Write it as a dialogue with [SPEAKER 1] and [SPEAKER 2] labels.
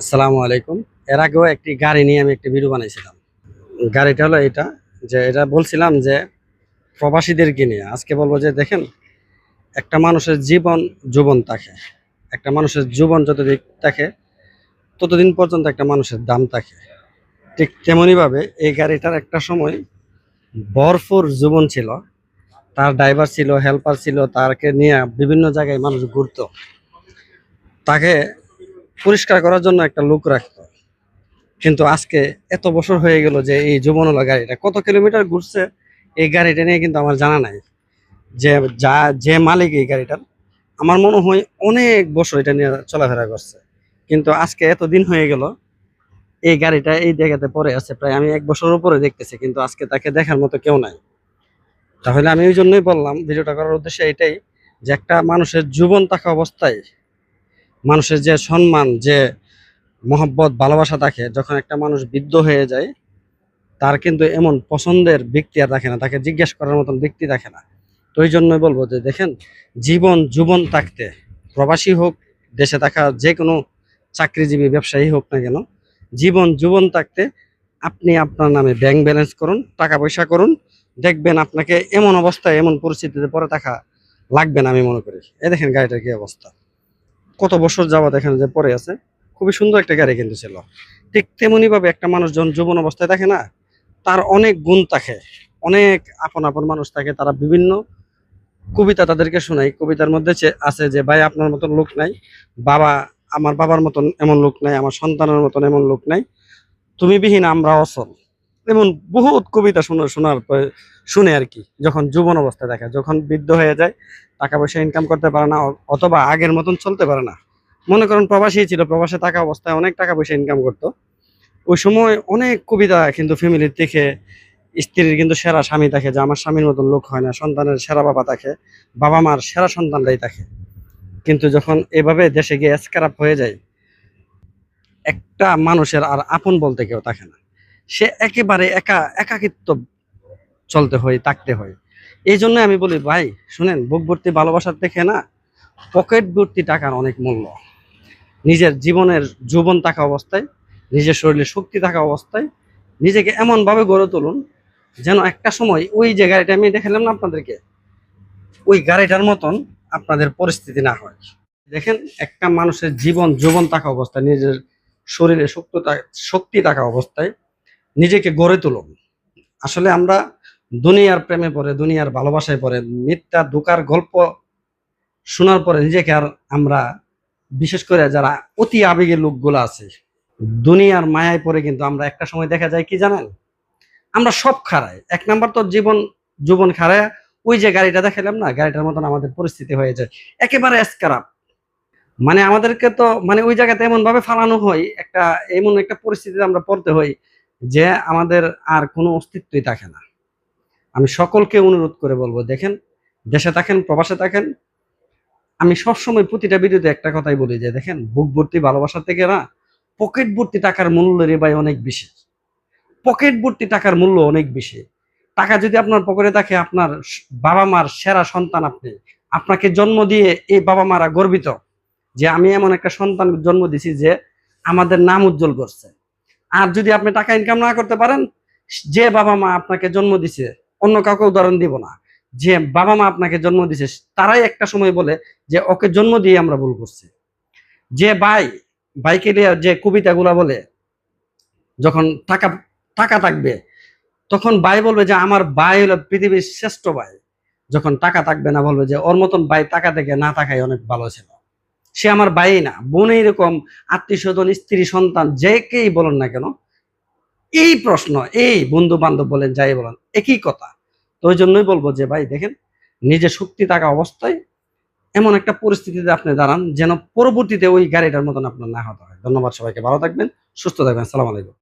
[SPEAKER 1] আসসালামু আলাইকুম। এর আগেও একটি গাড়ি নিয়ে আমি একটি ভিডিও বানাইছিলাম। গাড়িটা হলো এটা, যে এটা বলছিলাম যে প্রবাসীদেরকে নিয়ে। আজকে বলব যে দেখেন, একটা মানুষের জীবন যৌবন থাকে। একটা মানুষের জীবন যতদিন থাকে, ততদিন পর্যন্ত একটা মানুষের দাম থাকে। ঠিক তেমনইভাবে এই গাড়িটার একটা সময় ভরপুর জীবন ছিল। তার ড্রাইভার ছিল হেল্পার ছিল তাকে নিয়ে বিভিন্ন জায়গায় মানুষ ঘুরত। তাকে পরিষ্কার করার জন্য একটা লোক রাখত কিন্তু আজকে এত বছর হয়ে গেল যে এই যৌবনলা গাড়িটা, কত কিলোমিটার ঘুরছে এই গাড়িটা নিয়ে কিন্তু আমার জানা নাই। যে যা, যে মালিক এই গাড়িটার আমার মনে হয় অনেক বছর এটা নিয়ে চলাফেরা করছে। কিন্তু আজকে এত দিন হয়ে গেল, এই গাড়িটা এই জায়গাতে পড়ে আছে, প্রায় আমি এক বছরের উপরে দেখতেছি, কিন্তু আজকে তাকে দেখার মতো কেউ নাই। তাহলে আমি ওই জন্যই বললাম, ভিডিওটা করার উদ্দেশ্য এটাই যে একটা মানুষের জীবন থাকা অবস্থায় মানুষের যে সম্মান, যে মহব্বত, ভালোবাসা থাকে, যখন একটা মানুষ বৃদ্ধ হয়ে যায়, তার কিন্তু এমন পছন্দের ব্যক্তি আর রাখে না, তাকে জিজ্ঞেস করার মতন ব্যক্তি রাখে না। তো ওই জন্যই বলব যে, দেখেন, জীবন জীবন থাকতে, প্রবাসী হোক, দেশে থাকা যে কোনো চাকরিজীবী, ব্যবসায়ী হোক না কেন, জীবন জীবন থাকতে আপনি আপনার নামে ব্যাংক ব্যালেন্স করুন, টাকা পয়সা করুন, দেখবেন আপনাকে এমন অবস্থায়, এমন পরিস্থিতিতে পরে থাকা লাগবে না আমি মনে করি। এ দেখেন গাড়িটার কি অবস্থা। কত বছর যাওয়া এখানে যে পরে আছে, খুবই সুন্দর একটা গাড়ি কিন্তু ছিল। ঠিক তেমনি ভাবে একটা মানুষ যখন যৌবন অবস্থায় থাকে না, তার অনেক গুণ থাকে। অনেক আপন আপন মানুষ থাকে, তারা বিভিন্ন কবিতা তাদেরকে শোনাই কবিতার মধ্যে আছে যে, ভাই, আপনার মতন লোক নাই। বাবা, আমার বাবার মতন এমন লোক নাই। আমার সন্তানের মতন এমন লোক নাই। তুমি বিহীন, আমরা অসল এমন বহুত কবিতা শোনা, শোনার শুনে আর কি, যখন যৌবন অবস্থায় দেখে, যখন বৃদ্ধ হয়ে যায় টাকা পয়সা ইনকাম করতে পারে না অথবা আগের মতন চলতে পারে না। মনে করেন প্রবাসী ছিল, প্রবাসে থাকা অবস্থায় অনেক টাকা পয়সা ইনকাম করতো। ওই সময় অনেক কবিতা কিন্তু ফ্যামিলির থেকে স্ত্রীর কিন্তু সেরা স্বামী থাকে যে আমার স্বামীর মতন লোক হয় না, সন্তানের সেরা বাবা থাকে বাবা মার সেরা সন্তানরাই থাকে কিন্তু যখন এভাবে দেশে গিয়ে এসকারাপ হয়ে যায়, একটা মানুষের আর আপন বলতে কেউ থাকে না। সে একেবারে একা, একাকিত্ব চলতে হয় থাকতে হয়। এই জন্য আমি বলি, ভাই, শুনেন, বুক ভর্তি ভালোবাসার দেখে না, পকেট ভর্তি টাকার অনেক মূল্য। নিজের জীবনের যৌবন থাকা অবস্থায়, নিজের শরীরে শক্তি থাকা অবস্থায়, নিজেকে এমনভাবে গড়ে তুলুন যেন একটা সময় ওই যে গাড়িটা আমি দেখালাম না আপনাদেরকে, ওই গাড়িটার মতন আপনাদের পরিস্থিতি না হয়। দেখেন, একটা মানুষের জীবন, যৌবন থাকা অবস্থায়, নিজের শরীরে শক্ত শক্তি থাকা অবস্থায় নিজেকে গড়ে তুলুন। আসলে আমরা দুনিয়ার প্রেমে পড়ে, দুনিয়ার ভালোবাসায় পড়ে, মিথ্যা, ধোকার গল্প শোনার পরে নিজেকে আর আমরা, বিশেষ করে যারা অতি আবেগের লোকগুলো আছে, দুনিয়ার মায়ায় পড়ে কিন্তু আমরা একটা সময় দেখা যায় কি জানেন? আমরা সব খারাই এক নাম্বার তো জীবন জীবন খারায় ওই যে গাড়িটা দেখালাম না, গাড়িটার মতন আমাদের পরিস্থিতি হয়ে যায়। একেবারে এসকারাপ মানে আমাদেরকে তো মানে ওই জায়গাতে এমন ভাবে ফালানো হয়, একটা এমন একটা পরিস্থিতিতে আমরা পড়তে হই যে আমাদের আর কোনো অস্তিত্বই থাকে না। আমি সকলকে অনুরোধ করে বলব, দেখেন, দেশে থাকেন, প্রবাসে থাকেন। আমি সবসময় প্রতিটা ভিডিওতে একটা কথাই বলি যে, দেখেন, বুক ভর্তি ভালোবাসা থেকে না, পকেট ভর্তি টাকার মূল্য রে ভাই অনেক বেশি। পকেট ভর্তি টাকার মূল্য অনেক বেশি। টাকা যদি আপনার পকেটে থাকে, আপনার বাবা মার সেরা সন্তান আপনি। আপনাকে জন্ম দিয়ে এই বাবা মারা গর্বিত যে, আমি এমন একটা সন্তান জন্ম দিছি যে, আমাদের নাম উজ্জ্বল করছে। আর যদি আপনি টাকা ইনকাম না করতে পারেন, যে বাবা মা আপনাকে জন্ম দিছে, অন্য কাউকে উদাহরণ দিব না। যে বাবা মা আপনাকে জন্ম দিছে, তারাই একটা সময় বলে যে ওকে জন্ম দিয়ে আমরা ভুল করছি। যে ভাই বাইকে নিয়ে যে কবিতাগুলা বলে, যখন টাকা টাকা থাকবে, তখন ভাই বলবে যে, আমার ভাই হলো পৃথিবীর শ্রেষ্ঠ ভাই। যখন টাকা থাকবে না, বলবে যে, ওর মতন ভাই টাকা থেকে না থাকাই অনেক ভালো ছিল। সে আমার ভাই না, বোন এরকম আত্মীয় স্বজন স্ত্রী, সন্তান, যে কেই বলেন না কেন, এই প্রশ্ন, এই বন্ধু বান্ধব বলেন, যাই বলেন, একই কথা। তো ওই জন্যই বলব যে, ভাই দেখেন, নিজের শক্তি থাকা অবস্থায় এমন একটা পরিস্থিতিতে আপনি দাঁড়ান, যেন পরবর্তীতে ওই গাড়িটার মতন আপনার না হতে হয়। ধন্যবাদ সবাইকে, ভালো থাকবেন, সুস্থ থাকবেন সালাম আলাইকুম।